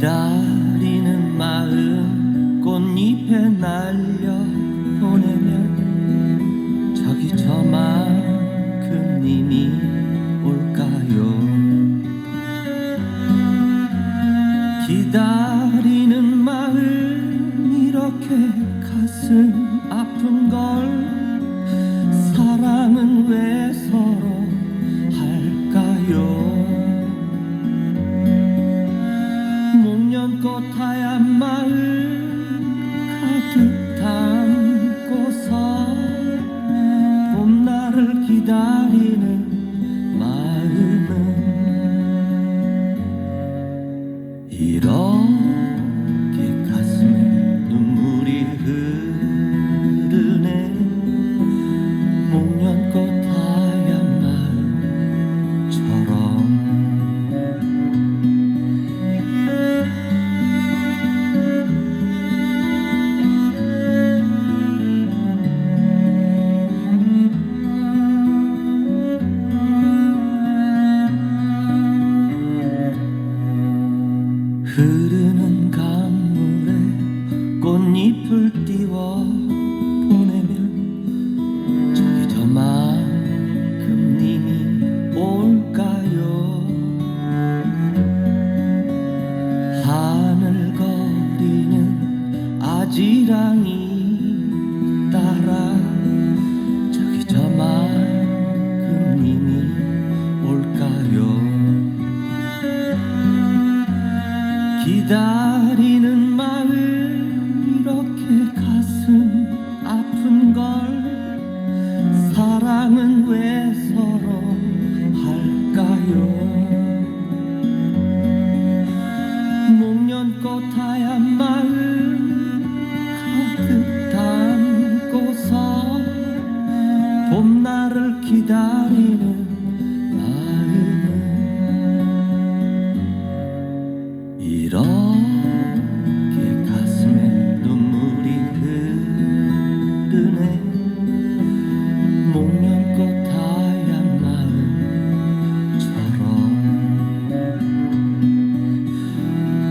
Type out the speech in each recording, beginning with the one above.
기다리는 마음 꽃잎에 날려 흐르는 강물에 꽃잎을 띄워 보내면 저기 저만큼 님이 올까요? 하늘 거리는 아지랑이 기다리는 마음 이렇게 가슴 아픈 걸 사랑은 왜 서로 할까요? 목련꽃 하얀 마음 가득 담고서 봄날을 기다리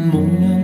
마음처럼 목련